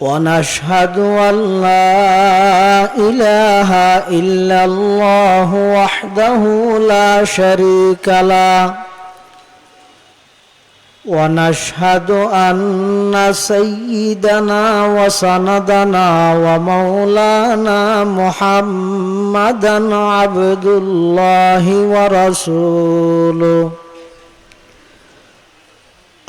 ونشهد أن لا إله إلا الله وحده لا شريك له. ونشهد أن سيدنا وسندنا ومولانا محمدا عبد الله ورسوله.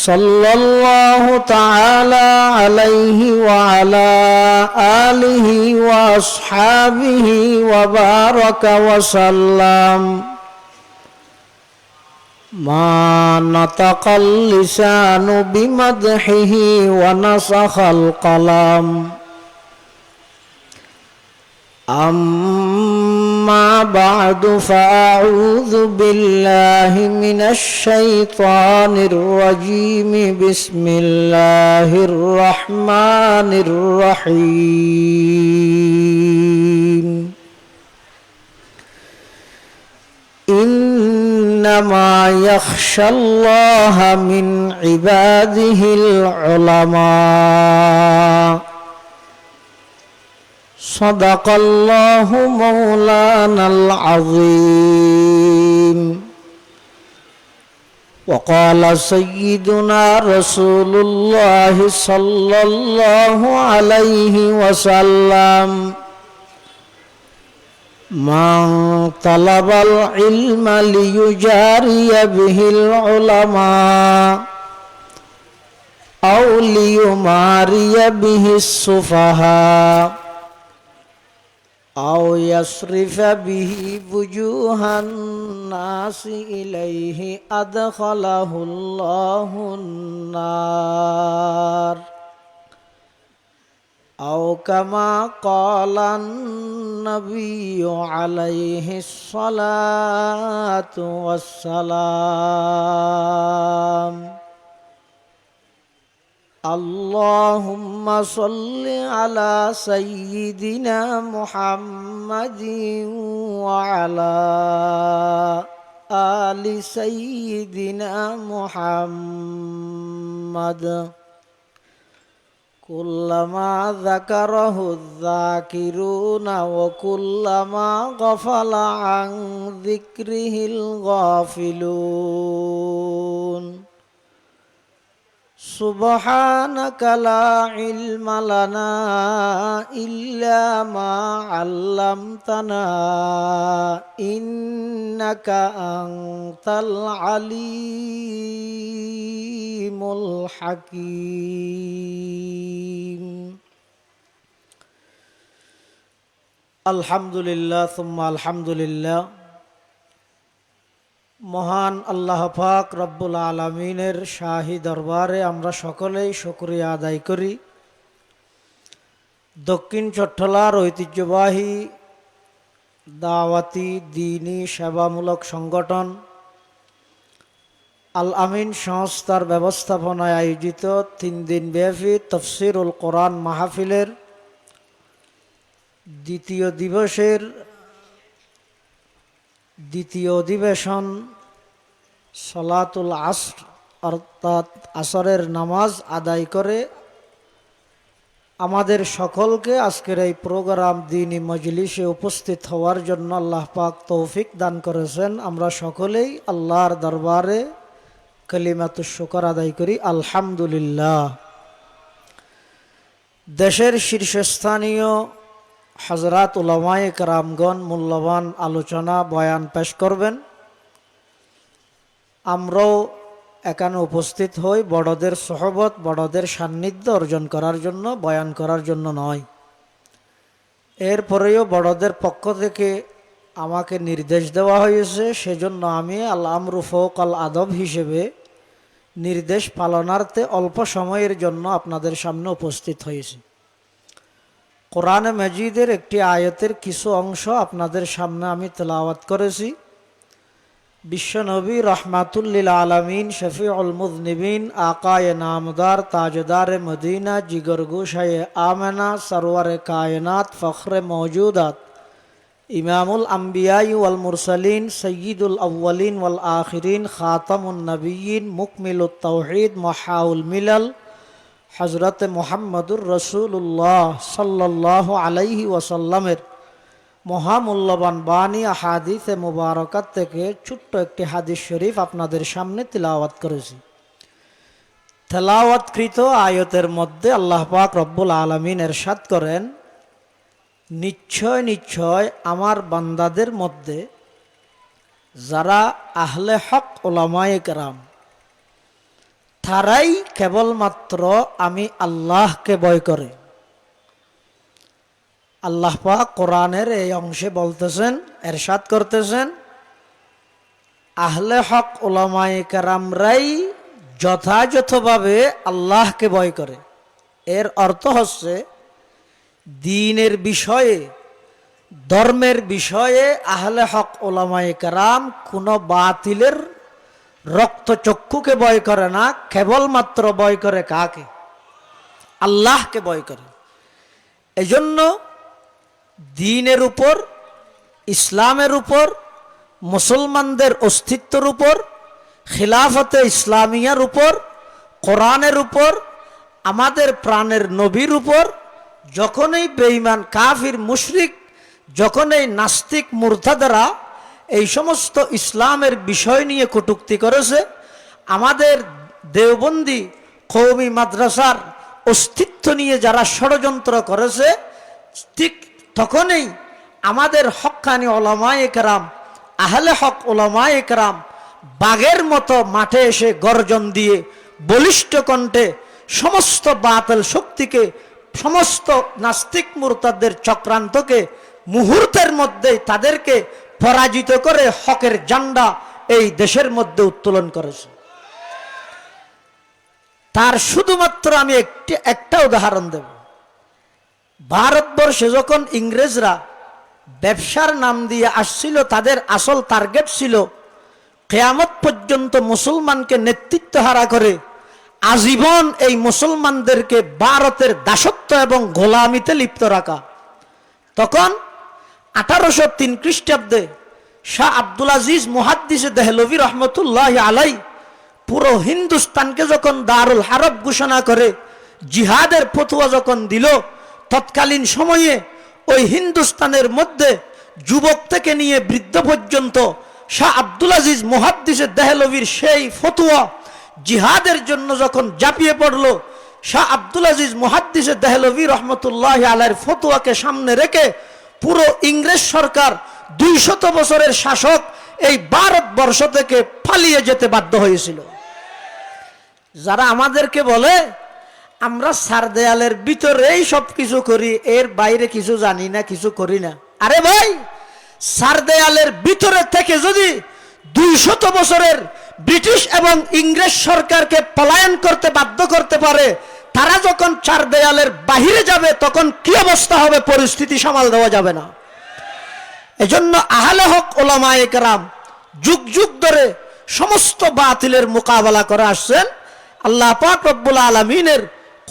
صلى الله تعالى عليه وعلى اله واصحابه وبارك وسلم ما نطق اللسان بمدحه ونسخ القلم أما بعد فأعوذ بالله من الشيطان الرجيم بسم الله الرحمن الرحيم إنما يخشى الله من عباده العلماء صدق الله مولانا العظيم وقال سيدنا رسول الله صلى الله عليه وسلم من طلب العلم ليجاري به العلماء أو ليماري به السفهاء أو يصرف به وجوه الناس إليه أدخله الله النار أو كما قال النبي عليه الصلاة والسلام اللهم صل على سيدنا محمد وعلى آل سيدنا محمد كلما ذكره الذاكرون وكلما غفل عن ذكره الغافلون سبحانك لا علم لنا إلا ما علمتنا إنك أنت العليم الحكيم الحمد لله ثم الحمد لله মহান আল্লাহ পাক রব্বুল আলমিনের শাহী দরবারে আমরা সকলেই শুক্রিয়া আদায় করি। দক্ষিণ চট্টলার ঐতিহ্যবাহী দাওয়াতি দিনী সেবামূলক সংগঠন আল আমিন সংস্থার ব্যবস্থাপনায় আয়োজিত তিন দিন ব্যাপী তফসিরুল কোরআন মাহফিলের দ্বিতীয় দিবসের দ্বিতীয় অধিবেশন সলাতুল আসর, অর্থাৎ আসরের নামাজ আদায় করে আমাদের সকলকে আজকের এই প্রোগ্রাম দিনী মজলিসে উপস্থিত হওয়ার জন্য আল্লাহ পাক তৌফিক দান করেছেন। আমরা সকলেই আল্লাহর দরবারে কলিমাতুর শুকর আদায় করি। আলহামদুলিল্লাহ। দেশের শীর্ষস্থানীয় হজরত উলামায়ে কেরামগণ মূল্যবান আলোচনা, বয়ান পেশ করবেন। আমরাও এখানে উপস্থিত হই বড়দের সহবত, বড়দের সান্নিধ্য অর্জন করার জন্য, বয়ান করার জন্য নয়। এরপরেও বড়দের পক্ষ থেকে আমাকে নির্দেশ দেওয়া হয়েছে, সেজন্য আমি আল আমরুফক আল আদব হিসেবে নির্দেশ পালনার্থে অল্প সময়ের জন্য আপনাদের সামনে উপস্থিত হয়েছি। কোরআনে মজিদের একটি আয়তের কিছু অংশ আপনাদের সামনে আমি তেলাওয়াত করেছি। বিশ্বনবী রহমাতুল্লিল আলমিন শফি নিবিন আকায় নামদার, তাজদার মদিনা জিগর গুশায় আমেনা, সরওয়ার কায়নাত, ফখরে মৌজুদাত ইমামুল আম্বিয়াই ওয়াল মুরসালিন, সৈয়দুল আউ্বালিন ওয়াল আখিরিন, খাতামুন নবীন মুকমিলুত তৌহিদ মহাউল মিলাল হজরত মোহাম্মদুর রসুল্লাহ সাল্লাহ আলাইহি ওয়াসাল্লামের। মহামূল্যবান বাণী হাদিসে মুবারকাত থেকে ছোট্ট একটি হাদিস শরীফ আপনাদের সামনে তিলাওয়াত করেছি। তেলাওয়াতকৃত আয়তের মধ্যে আল্লাহ পাক রব্বুল আলমিন এরশাদ করেন, নিশ্চয় নিশ্চয় আমার বান্দাদের মধ্যে যারা আহলে হক ওলামায়ে কেরাম, তারাই কেবলমাত্র আমি আল্লাহকে ভয় করে। আল্লাহ পাক কোরআনের এই অংশে বলতেছেন, এরশাদ করতেছেন, আহলে হক ওলামায়ে কেরামরাই যথাযথভাবে আল্লাহকে ভয় করে। এর অর্থ হচ্ছে, দিনের বিষয়ে, ধর্মের বিষয়ে আহলে হক ওলামায়ে কারাম কোনো বাতিলের রক্তচক্ষুকে ভয় করে না, কেবলমাত্র ভয় করে কাকে? আল্লাহকে ভয় করে। এজন্য দিনের উপর, ইসলামের উপর, মুসলমানদের অস্তিত্বের উপর, খিলাফতে ইসলামিয়ার উপর, কোরআনের উপর, আমাদের প্রাণের নবীর উপর, যখনই বেঈমান, কাফির, মুশরিক যখন এই নাস্তিক মূর্ধাদারা এই সমস্ত ইসলামের বিষয় নিয়ে কটুক্তি করেছে, আমাদের দেওবন্দি কৌমি মাদ্রাসার অস্তিত্ব নিয়ে যারা ষড়যন্ত্র করেছে, ঠিক তখনই আমাদের হকানি ওলামায় একরাম আহলে হক ওলামায় একরাম বাঘের মতো মাঠে এসে গর্জন দিয়ে বলিষ্ঠ কণ্ঠে সমস্ত বাতিল শক্তিকে, সমস্ত নাস্তিক মূর্তাদের চক্রান্তকে মুহূর্তের মধ্যে তাদেরকে পরাজিত করে হকের জান্ডা এই দেশের মধ্যে উত্তোলন করেছে। তার শুধুমাত্র আমি একটি, একটা উদাহরণ দেব। ভারতবর্ষে যখন ইংরেজরা ব্যবসার নাম দিয়ে আসছিল, তাদের আসল টার্গেট ছিল কেয়ামত পর্যন্ত মুসলমানকে নেতৃত্ব হারা করে আজীবন এই মুসলমানদেরকে ভারতের দাসত্ব এবং গোলামিতে লিপ্ত রাখা। তখন আঠারোশো তিন খ্রিস্টাব্দে শাহ আব্দুল আজিজ মুহাদ্দিস দেহলভি রহমতুল্লাহ আলাই পুরো হিন্দুস্তানকে যখন দারুল হারব ঘোষণা করে, জিহাদের ফতুয়া যখন দিল তৎকালীন সময়ে ওই হিন্দুস্তানের মধ্যে যুবক থেকে নিয়ে বৃদ্ধ পর্যন্ত শাহ আব্দুল আজিজ মুহাদ্দিসের দেহলভির সেই ফতুয়া জিহাদের জন্য যখন জাপিয়ে পড়ল, শাহ আব্দুল আজিজ মুহাদ্দিসের দেহলভি রহমতুল্লাহ আলাইয়ের ফতুয়াকে সামনে রেখে পুরো ইংরেজ সরকার দুই শত বছরের শাসক এই ভারতবর্ষ থেকে পালিয়ে যেতে বাধ্য হয়েছিল। যারা আমাদেরকে বলে আমরা সার দেয়ালের ভিতরেই সব কিছু করি, এর বাইরে কিছু জানি না, কিছু করি না। আরে ভাই, সার দেয়ালের ভিতরে থেকে যদি দুই শত বছরের ব্রিটিশ এবং ইংরেজ সরকারকে পলায়ন করতে বাধ্য করতে পারে, তারা যখন চার দেয়ালের বাহিরে যাবে, তখন কি অবস্থা হবে? পরিস্থিতি সামাল দেওয়া যাবে না। এজন্য আহলে হক ওলামা একরাম যুগ যুগ ধরে সমস্ত বাতিলের মোকাবেলা করে আসছেন। আল্লাহ পাক রব্বুল আলমিনের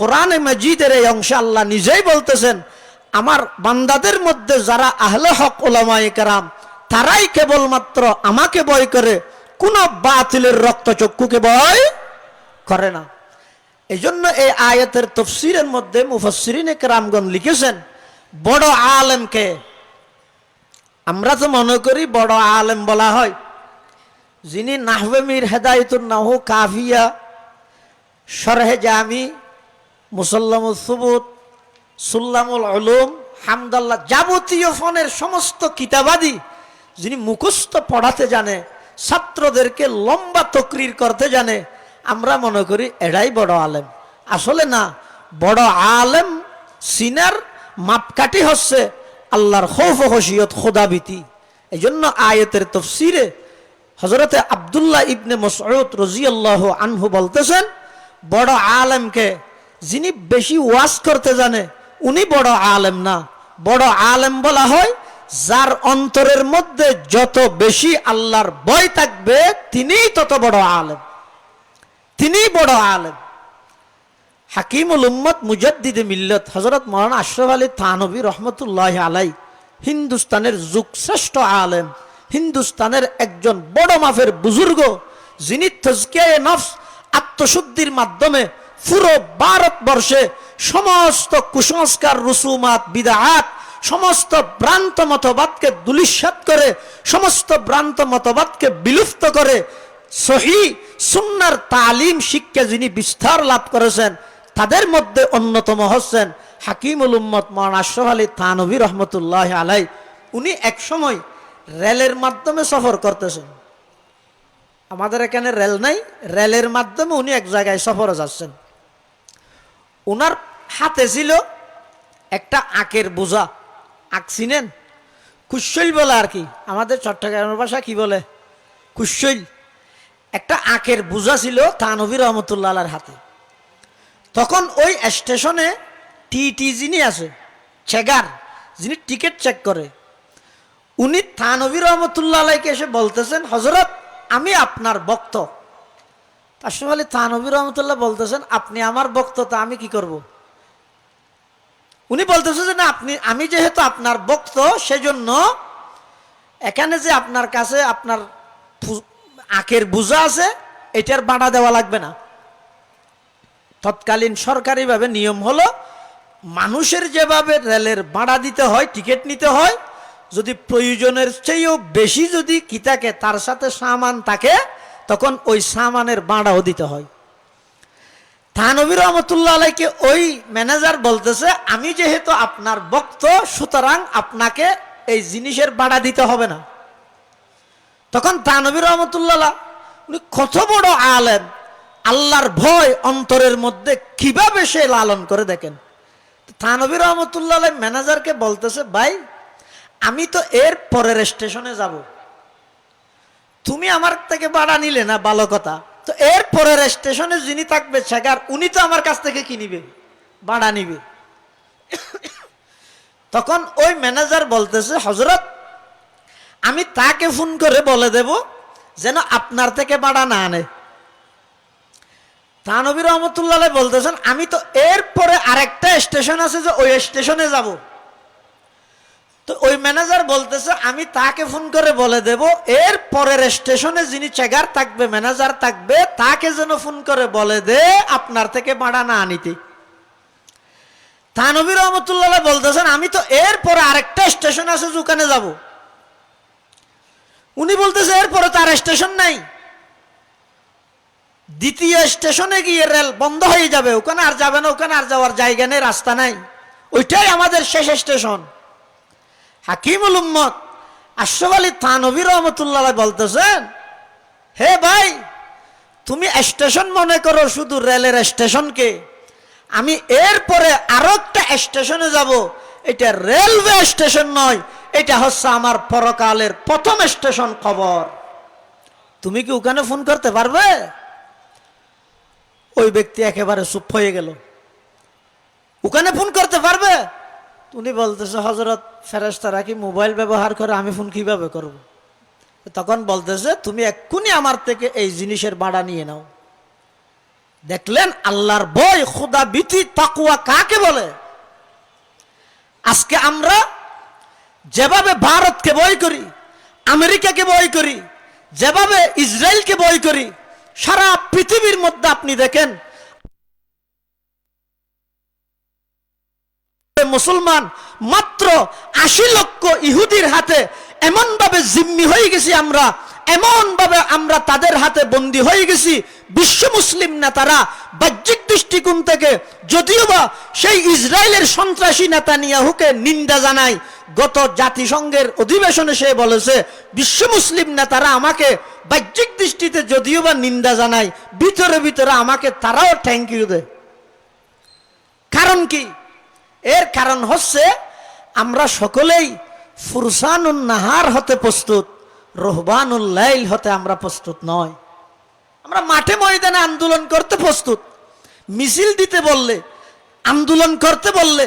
কোরআনে মজিদের এই অংশে আল্লাহ নিজেই বলতেছেন, আমার বান্দাদের মধ্যে যারা আহলে হক ওলামা একরাম তারাই কেবলমাত্র আমাকে বয় করে। কোন বাতিলের রক্তচক্ষুকে বয় করে না। এই জন্য এই আয়াতের তফসিরের মধ্যে মুফসরিন রামগণ লিখেছেন, বড় আলেমকে আমরা তো মনে করি বড় আলেম বলা হয়। যিনি নাহবে মির হেদায়তুল নাহু কাফিয়া সরহে জামি মুসল্লাম সুবুত, সুল্লামুল আলম হামদাল্লাহ যাবতীয় ফোনের সমস্ত কিতাবাদি যিনি মুখস্থ পড়াতে জানে, ছাত্রদেরকে লম্বা তকরির করতে জানে, আমরা মনে করি এটাই বড় আলেম। আসলে না, বড় আলেম সিনার মাপকাঠি হচ্ছে আল্লাহর খৌফ হসিয়ত খোদাবিতি। এই জন্য আয়তের তফসিরে হজরতে আবদুল্লাহ ইবনে মসউদ রজিয়াল্লাহ আনহু বলতেছেন, বড় আলেমকে যিনি বেশি ওয়াজ করতে জানে, উনি বড় আলেম না। বড় আলেম বলা হয়, যার অন্তরের মধ্যে যত বেশি আল্লাহর ভয় থাকবে, তিনিই তত বড় আলেম। তিনিই বড় আলেম। হাকিমুল উম্মত মুজাদ্দিদে মিল্লত হজরত মৌলানা আশরফ আলী থানবী রহমতুল্লাহ আলাই হিন্দুস্তানের যুগশ্রেষ্ঠ আলেম, হিন্দুস্তানের একজন বড় মাফের বুজুর্গ, যিনি তজকিয়ায়ে নফস আত্মশুদ্ধির মাধ্যমে পুরো ভারতবর্ষে সমস্ত কুসংস্কার, রুসুমাত বিদাহাত সমস্ত ভ্রান্ত মতবাদকে দুলিশ্বাত করে, সমস্ত ভ্রান্ত মতবাদকে বিলুপ্ত করে সহি সুন্নার তালিম শিক্ষা যিনি বিস্তার লাভ করেছেন, তাদের মধ্যে অন্যতম হচ্ছেন হাকিমুল উম্মত মান আশরফ আলী থানবী রহমতুল্লাহ আলাই উনি একসময় রেলের মাধ্যমে সফর করতেছেন। আমাদের এখানে রেল নাই, রেলের মাধ্যমে উনি এক জায়গায় সফরে যাচ্ছেন। ওনার হাতে ছিল একটা আঁকের বোঝা। আঁক চিনেন? কুশৈল বলে আর কি। আমাদের চট্টগ্রামের ভাষা কি বলে? কুশৈল। একটা আঁকের বোঝা ছিল তানবী রহমতুল্লাহ হাতে। তখন ওই স্টেশনে টিটি যিনি আছে চেগার যিনি টিকিট চেক করে, উনি থানবী রহমতুল্লাহ আলাইকে এসে বলতেছেন হজরত আমি আপনার বক্ত তাসিম আলী থানবী রহমতুল্লাহ বলতেছেন, আপনি আমার বক্ত তা আমি কি করব। উনি বলতেছেন যে, না, আপনি, আমি যেহেতু আপনার বক্ত, সেজন্য এখানে যে আপনার কাছে আপনার আখের বুঝা আছে, এটার বাড়া দেওয়া লাগবে না তৎকালীন সরকারিভাবে নিয়ম হলো, মানুষের যেভাবে রেলের ভাড়া দিতে হয়, টিকিট নিতে হয়, যদি প্রয়োজনের চেয়েও বেশি যদি কি থাকে, তার সাথে সামান থাকে তখন ওই সামানের ভাড়াও দিতে হয়। থানবী রহমতুল্লাহ আলাইকে ওই ম্যানেজার বলতেছে, আমি যেহেতু আপনার বক্ত সুতরাং আপনাকে এই জিনিসের বাড়া দিতে হবে না। তখন তানবী রহমতুল্লাহ উনি কত বড় আলেম। আল্লাহর ভয় অন্তরের মধ্যে কীভাবে সে লালন করে দেখেন? থানবী রহমতুল্লাহ ম্যানেজারকে বলতেছে, ভাই, আমি তো এর পরের স্টেশনে যাব। তুমি আমার থেকে ভাড়া নিলে না, ভালো কথা। তো এর পরের স্টেশনে যিনি থাকবে শেখার, উনি তো আমার কাছ থেকে কিনিবে ভাড়া নিবে। তখন ওই ম্যানেজার বলতেছে হজরত আমি তাকে ফোন করে বলে দেব যেন আপনার থেকে ভাড়া না আনে। তানবী রহমতুল্লাহ বলতেছেন, আমি তো এরপরে আরেকটা স্টেশন আছে যে ওই স্টেশনে যাব। তো ওই ম্যানেজার বলতেছে, আমি তাকে ফোন করে বলে দেব, এর পরের স্টেশনে যিনি চেগার থাকবে, ম্যানেজার থাকবে, তাকে যেন ফোন করে বলে দে, আপনার থেকে ভাড়া না আনিতে তানবী রহমতুল্লাহ বলতেছেন, আমি তো এরপরে আরেকটা স্টেশন আছে ওখানে যাব। উনি বলতেছে এরপরে তার স্টেশন নাই। দ্বিতীয় স্টেশনে গিয়ে রেল বন্ধ হয়ে যাবে, ওখানে আর যাবে না, ওখানে আর যাওয়ার জায়গা নেই, রাস্তা নাই। ওইটাই আমাদের শেষ স্টেশন। হাকিমুল উম্মত। আশরফ আলী থানবী রহমতুল্লাহ বলতেছেন, হে ভাই, তুমি স্টেশন মনে করো শুধু রেলের স্টেশনকে। আমি এরপরে আরও একটা স্টেশনে যাব। এটা রেলওয়ে স্টেশন নয়, এটা হচ্ছে আমার পরকালের প্রথম স্টেশন খবর। তুমি কি ওখানে ফোন করতে পারবে? ওই ব্যক্তি একেবারে চুপ হয়ে গেল। ওখানে ফোন করতে পারবে? উনি বলতেছে হজরত ফেরেস্তারা কি মোবাইল ব্যবহার করে আমি ফোন কীভাবে করব। তখন বলতেছে, তুমি এক্ষুনি আমার থেকে এই জিনিসের ভাড়া নিয়ে নাও দেখলেন আল্লাহর বই খুদা বিতি তাকুয়া কাকে বলে আজকে আমরা যেভাবে ভারতকে বই করি, আমেরিকাকে বই করি, যেভাবে ইসরায়েলকে বই করি, সারা পৃথিবীর মধ্যে আপনি দেখেন মুসলমান, মাত্র আশি লক্ষ ইহুদির হাতে এমন ভাবে জিম্মি হয়ে গেছি আমরা এমন ভাবে আমরা তাদের হাতে বন্দী হয়ে গেছি। বিশ্ব মুসলিম নেতারা বাহ্যিক দৃষ্টিকোণ থেকে যদিও বা সেই ইসরায়েলের সন্ত্রাসী নেতা নিয়াহুকে নিন্দা জানায়, গত জাতিসংঘের অধিবেশনে সে বলেছে, বিশ্ব মুসলিম নেতারা আমাকে বাহ্যিক দৃষ্টিতে যদিও বা নিন্দা জানায়, ভিতরে ভিতরে আমাকে তারাও থ্যাংক ইউ দেয়। কারণ কি? এর কারণ হচ্ছে আমরা সকলেই ফুরসানুন নাহার হতে প্রস্তুত, রহবানুল লাইল হতে আমরা প্রস্তুত নয়। আমরা মাঠে ময়দানে আন্দোলন করতে প্রস্তুত। মিছিল দিতে বললে, আন্দোলন করতে বললে,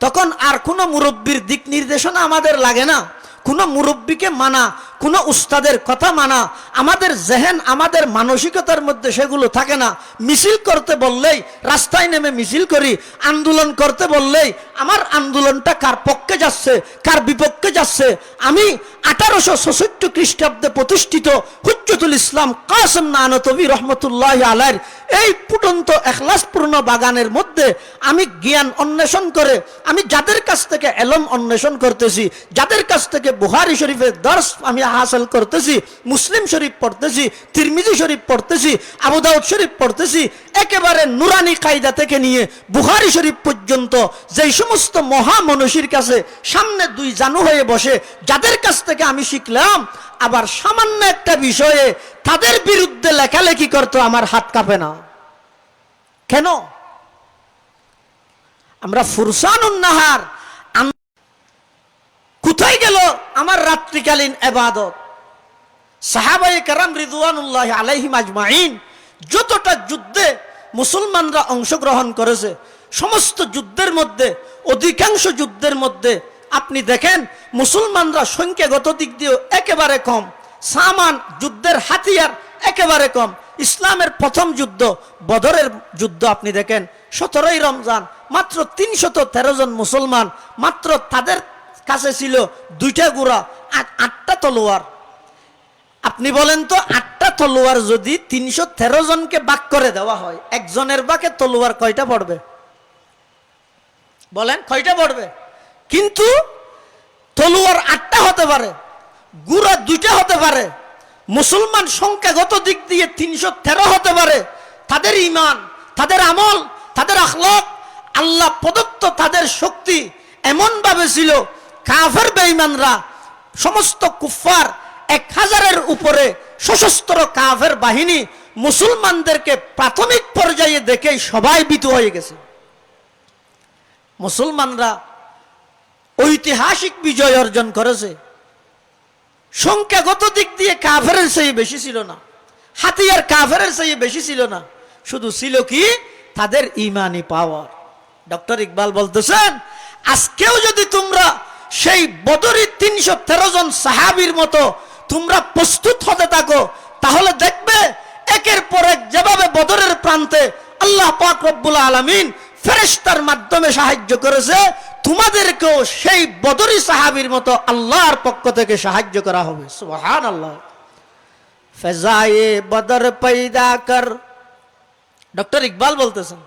তখন আর কোনো মুরব্বীর দিক নির্দেশনা আমাদের লাগে না। কোনো মুরব্বীকে মানা কোনো উস্তাদের কথা মানা, আমাদের জেহেন, আমাদের মানসিকতার মধ্যে সেগুলো থাকে না। মিছিল করতে বললেই, রাস্তায় নেমে মিছিল করি, আন্দোলন করতে বললেই, আমার আন্দোলনটা কার পক্ষে যাচ্ছে, কার বিপক্ষে যাচ্ছে? আমি আঠারোশো ছষট্টি খ্রিস্টাব্দে প্রতিষ্ঠিত হুজ্জতুল ইসলাম কাসম নানতবি রহমতুল্লাহ আলাইর এই ফুটন্ত এখলাসপূর্ণ বাগানের মধ্যে আমি জ্ঞান অন্বেষণ করে, আমি যাদের কাছ থেকে এলম অন্বেষণ করতেছি, যাদের কাছ থেকে বুহারি শরীফের দর্শ আমি হাসিল করতেছি, মুসলিম শরীফ পড়তেছি, তিরমিজি শরীফ পড়তেছি আবুদাউদ শরীফ পড়তেছি, একেবারে নুরানি কায়দা থেকে নিয়ে বুহারি শরীফ পর্যন্ত যেই সমস্ত মহামনসীর কাছে সামনে দুই জানু হয়ে বসে, যাদের কাছ থেকে আমি শিখলাম, আবার সামান্য একটা বিষয়ে তাদের বিরুদ্ধে লেখালেখি করতো আমার হাত কাঁপে না। কেন? আমরা ফুরসান উন্নাহার কোথায় গেল আমার রাত্রিকালীন এবাদত। সাহাবাই কারাম রিদুয়ানুল্লাহ আলাইহিম আজমাইন যতটা যুদ্ধে মুসলমানরা অংশগ্রহণ করেছে, সমস্ত যুদ্ধের মধ্যে, অধিকাংশ যুদ্ধের মধ্যে, আপনি দেখেন মুসলমানরা সংখ্যাগত দিক দিয়েও একেবারে কম, সামান যুদ্ধের হাতিয়ার একেবারে কম। ইসলামের প্রথম যুদ্ধ, বদরের যুদ্ধ আপনি দেখেন, সতেরোই রমজান, মাত্র তিনশত তেরো জন মুসলমান, মাত্র তাদের কাছে ছিল দুইটা গুড়া আটটা তলোয়ার। আপনি বলেন তো আটটা তলোয়ার যদি তিনশো তেরো জনকে বাক করে দেওয়া হয়, একজনের বাকে তলোয়ার কয়টা পড়বে? বলেন, কয়টা পড়বে? কিন্তু তলোয়ার আটটা হতে পারে, গুড়া দুইটা হতে পারে, মুসলমান সংখ্যাগত দিক দিয়ে তিনশো তেরো হতে পারে, তাদের ইমান, তাদের আমল, তাদের আখলক, আল্লাহ প্রদত্ত তাদের শক্তি এমনভাবে ছিল কাফের বেঈমানরা, সমস্ত কুফার এক হাজারের উপরে সশস্ত্র কাফের বাহিনী মুসলমানদেরকে প্রাথমিক পর্যায়ে দেখে সবাই বিত হয়ে গেছে। মুসলমানরা ঐতিহাসিক বিজয় অর্জন করেছে। সংখ্যাগত দিক দিয়ে কাফের সেই বেশি ছিল না। হাতিয়ার কাফের সেই বেশি ছিল না। শুধু ছিল কি? তাদের ইমানি পাওয়ার ডক্টর ইকবাল বলতেছেন, আজকেও যদি তোমরা সেই বদরি তিনশো তেরো জন সাহাবির মতো তোমরা প্রস্তুত হতে থাকো, তাহলে দেখবে একের পর এক যেভাবে বদরের প্রান্তে আল্লাহ পাক রব্বুল আলমিন ফেরেস্তার মাধ্যমে সাহায্য করেছে, তোমাদেরকেও সেই বদরি সাহাবির মতো আল্লাহর পক্ষ থেকে সাহায্য করা হবে। সুবহান আল্লাহ ফেজায়ে বদর পৈদা কর। ডক্টর ইকবাল বলতেছেন,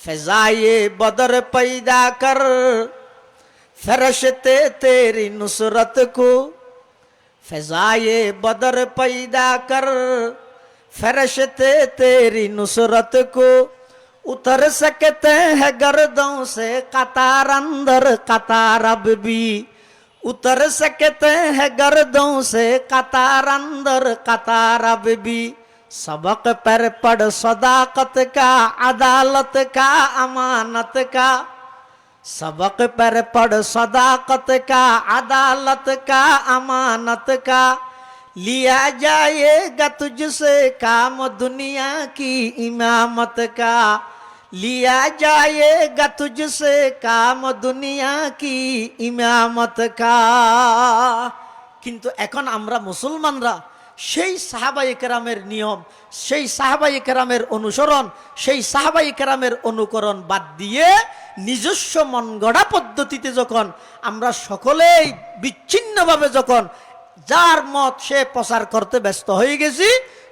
ফেজায়ে বদর পৈদা কর। फरशते तेरी नुसरत को फजाए बदर पैदा कर फरशते तेरी नुसरत को उतर सकते हैं गर्दों से कतार अंदर कतार अब भी उतर सकते हैं गर्दों से कतार अंदर कतार अब भी सबक पर पढ़ सदाकत का अदालत का अमानत का सबक पर पढ़ सदाकत का अदालत का अमानत का लिया जाएगा तुझसे काम दुनिया की इमामत का लिया जाएगा तुझसे काम दुनिया की इमामत का কিন্তু এখন আমরা মুসলমানরা সেই সাহাবাই কেরামের নিয়ম, সেই সাহাবাই কেরামের অনুসরণ, সেই সাহাবাই কেরামের অনুকরণ বাদ দিয়ে নিজস্ব মন গড়া পদ্ধতিতে যখন আমরা সকলেই বিচ্ছিন্নভাবে যখন যার মত সে প্রচার করতে ব্যস্ত হয়ে গেছি,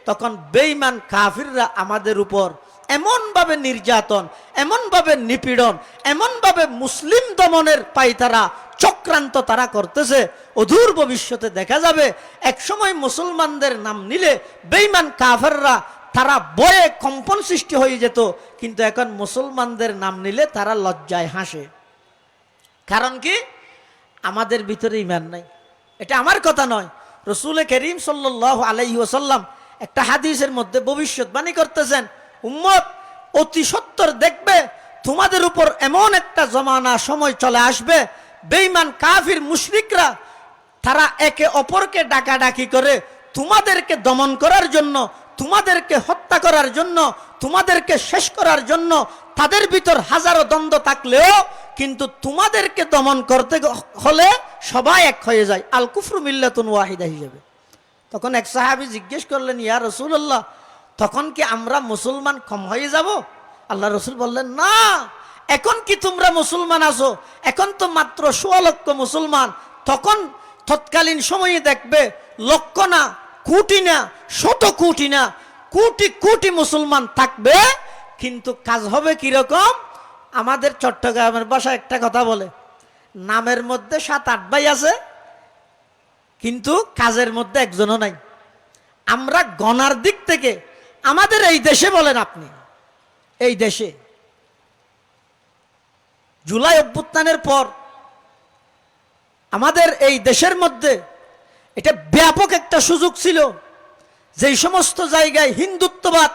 তখন বেইমান কাফিররা আমাদের উপর এমনভাবে নির্যাতন, এমনভাবে নিপীড়ন, এমনভাবে মুসলিম দমনের পাইতারা চক্রান্ত তারা করতেছে, অধুর ভবিষ্যতে দেখা যাবে। একসময় মুসলমানদের নাম নিলে বেইমান কাফেররা তারা বয়ে কম্পন সৃষ্টি হয়ে যেত, কিন্তু এখন মুসলমানদের নাম নিলে তারা লজ্জায় হাসে। কারণ কি? আমাদের ভিতরে ইমান নাই। এটা আমার কথা নয়। রসুল করিম সাল্লাহ আলাইহি ওসাল্লাম একটা হাদিসের মধ্যে ভবিষ্যৎবাণী করতেছেন উম্মত অতি সত্তর দেখবে, তোমাদের উপর এমন একটা জমানা সময় চলে আসবে বেইমান কাফির মুশরিকরা, তারা একে অপরকে ডাকাডাকি করে তোমাদেরকে দমন করার জন্য, তোমাদেরকে হত্যা করার জন্য, তোমাদেরকে শেষ করার জন্য তাদের ভিতর হাজারো দ্বন্দ্ব থাকলেও, কিন্তু তোমাদেরকে দমন করতে হলে সবাই এক হয়ে যায়। আল কুফরু মিল্লাতুন ওয়াহিদা হিসেবে। তখন এক সাহাবি জিজ্ঞেস করলেন, ইয়া রসুল্লাহ তখন কি আমরা মুসলমান কম হয়ে যাব? আল্লাহ রসুল বললেন, না, এখন কি তোমরা মুসলমান আছো? এখন তো মাত্র সোয়া লক্ষ মুসলমান। তখন তৎকালীন সময়ে দেখবে লক্ষ না, কোটি না, শত কোটি না, কোটি কোটি মুসলমান থাকবে। কিন্তু কাজ হবে কীরকম? আমাদের চট্টগ্রামের বাসায় একটা কথা বলে, নামের মধ্যে সাত, আট ভাই আছে, কিন্তু কাজের মধ্যে একজনও নাই। আমরা গণার দিক থেকে আমাদের এই দেশে বলেন আপনি। এই দেশে। জুলাই অভ্যুত্থানের পর আমাদের এই দেশের মধ্যে এটা ব্যাপক একটা সুযোগ ছিল যেই সমস্ত জায়গায় হিন্দুত্ববাদ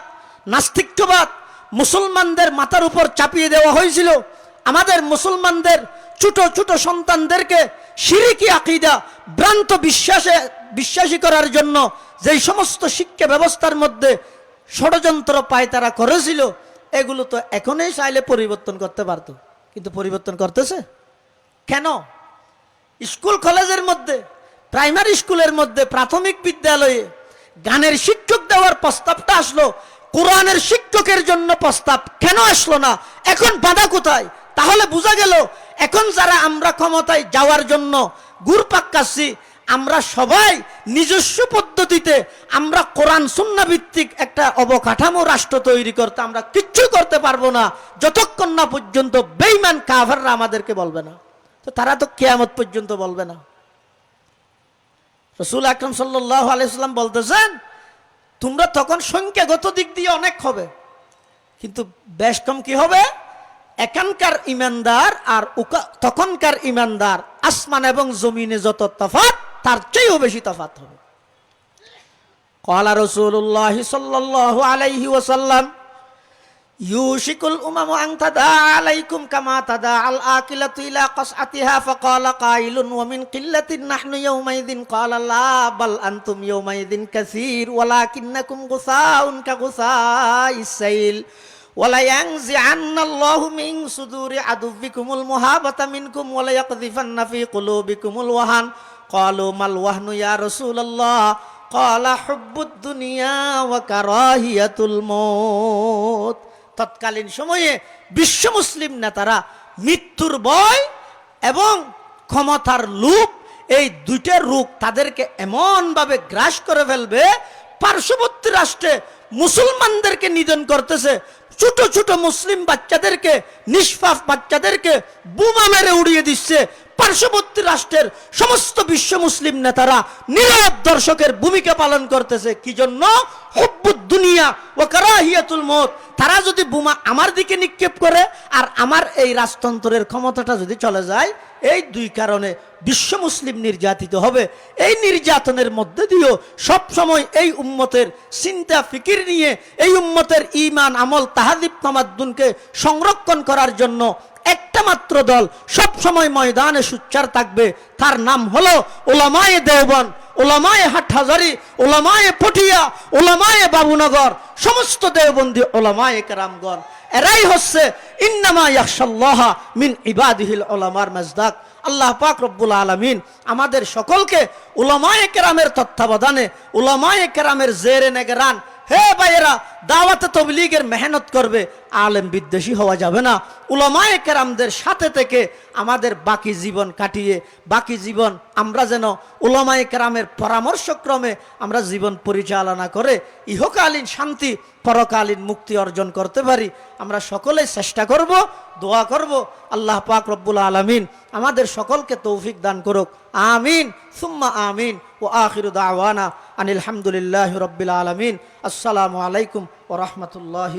নাস্তিক্যবাদ মুসলমানদের মাথার উপর চাপিয়ে দেওয়া হয়েছিল। আমাদের মুসলমানদের ছোট ছোট সন্তানদেরকে সিরিকি আকিদা, ভ্রান্ত বিশ্বাসে, বিশ্বাসী করার জন্য যেই সমস্ত শিক্ষা ব্যবস্থার মধ্যে ষড়যন্ত্র পায় তারা করেছিল, এগুলো তো এখনই চাইলে পরিবর্তন করতে পারতো। কিন্তু পরিবর্তন করতেছে? কেন? স্কুল কলেজের মধ্যে, প্রাইমারি স্কুলের মধ্যে প্রাথমিক বিদ্যালয়ে গানের শিক্ষক দেওয়ার প্রস্তাবটা আসলো, কোরআনের শিক্ষকের জন্য প্রস্তাব কেন আসলো না? এখন বাধা কোথায়? তাহলে বোঝা গেল, এখন যারা আমরা ক্ষমতায় যাওয়ার জন্য গুরপাক কাচ্ছি আমরা সবাই নিজস্ব পদ্ধতিতে আমরা কোরআন সুন্না ভিত্তিক একটা অবকাঠামো রাষ্ট্র তৈরি করতে আমরা কিচ্ছু করতে পারব না। যতক্ষণ না পর্যন্ত বেইমান কাভাররা আমাদেরকে বলবে না। তো তারা তো কেয়ামত পর্যন্ত বলবে না। রসুল আকরম সাল্লাহ আলাইসাল্লাম বলতেছেন, তোমরা তখন সংখ্যাগত দিক দিয়ে অনেক হবে, কিন্তু বেশ কম কি হবে? এখানকার ইমানদার আর তখনকার ইমানদার আসমান এবং জমিনে যত তফাত তার চেয়েও বেশি তফাত হবে কলা রসুল্লাহ সাল্লাহ আলাইহি ওসাল্লাম يوشك الأمم أن تداعى عليكم كما تداعى الآكلة إلى قصعتها فقال قائل ومن قلة نحن يومئذ قال لا بل أنتم يومئذ كثير ولكنكم غثاء كغثاء السيل ولينزعن الله من صدور عدوكم المهابة منكم وليقذفن في قلوبكم الوهن قالوا ما الوهن يا رسول الله قال حب الدنيا وكراهية الموت তৎকালীন সময়ে বিশ্ব মুসলিম নেতারা মৃত্যুর ভয় এবং ক্ষমতার লোভ এই দুইটা রূপ তাদেরকে এমনভাবে গ্রাস করে ফেলবে পার্শ্ববর্তী রাষ্ট্রে মুসলমানদেরকে নিধন করতেছে ছোট ছোট মুসলিম বাচ্চাদেরকে নিষ্পাপ বাচ্চাদেরকে বোমা মেরে উড়িয়ে দিচ্ছে পার্শ্ববর্তী রাষ্ট্রের সমস্ত বিশ্ব মুসলিম নেতারা নীরব দর্শকের ভূমিকা পালন করতেছে। কি জন্য? দুনিয়া ও কারাহিয়াতুল মত তারা যদি বোমা আমার দিকে নিক্ষেপ করে আর আমার এই রাজতন্ত্রের ক্ষমতাটা যদি চলে যায়, এই দুই কারণে বিশ্ব মুসলিম নির্যাতিত হবে। এই নির্যাতনের মধ্যে দিয়েও সব সময় এই উম্মতের চিন্তা, ফিকির নিয়ে এই উম্মতের ইমান আমল তাহাদিব তামাদ্দুনকে সংরক্ষণ করার জন্য একটা মাত্র দল সব সময় ময়দানে সুচ্চার থাকবে। তার নাম হলো ওলামায়ে দেওবন ওলামায়ে হাটহাজারি, ওলামায়ে পটিয়া, ওলামায়ে বাবুনগর, সমস্ত দেওবন্দি ওলামায়ে কেরামগণ। এরাই হচ্ছে ইন্নামা মিন ইবাদিহিল ওলামার মাজদাক। আল্লাহ পাক রব্বুল আলামিন আমাদের সকলকে উলামায়ে কেরামের তত্ত্বাবধানে উলামায়ে কেরামের জেরে নেগরান হে ভাইয়েরা, দাওয়াতে তবলিগের মেহনত করবে, আলেম বিদ্বেষী হওয়া যাবে না। উলামায়ে কেরামদের সাথে থেকে আমাদের বাকি জীবন কাটিয়ে, বাকি জীবন আমরা যেন উলামায়ে কেরামের পরামর্শক্রমে আমরা জীবন পরিচালনা করে, ইহকালীন শান্তি, পরকালীন মুক্তি অর্জন করতে পারি। আমরা সকলে চেষ্টা করব দোয়া করব। আল্লাহ পাক রব্বুল আলমিন আমাদের সকলকে তৌফিক দান করুক। আমিন। সুম্মা আমিন। ও আখির দাওয়ানা আনিল হামদুলিল্লাহ রব্বিল আলমিন। আসসালামু আলাইকুম ও রহমতুল্লাহি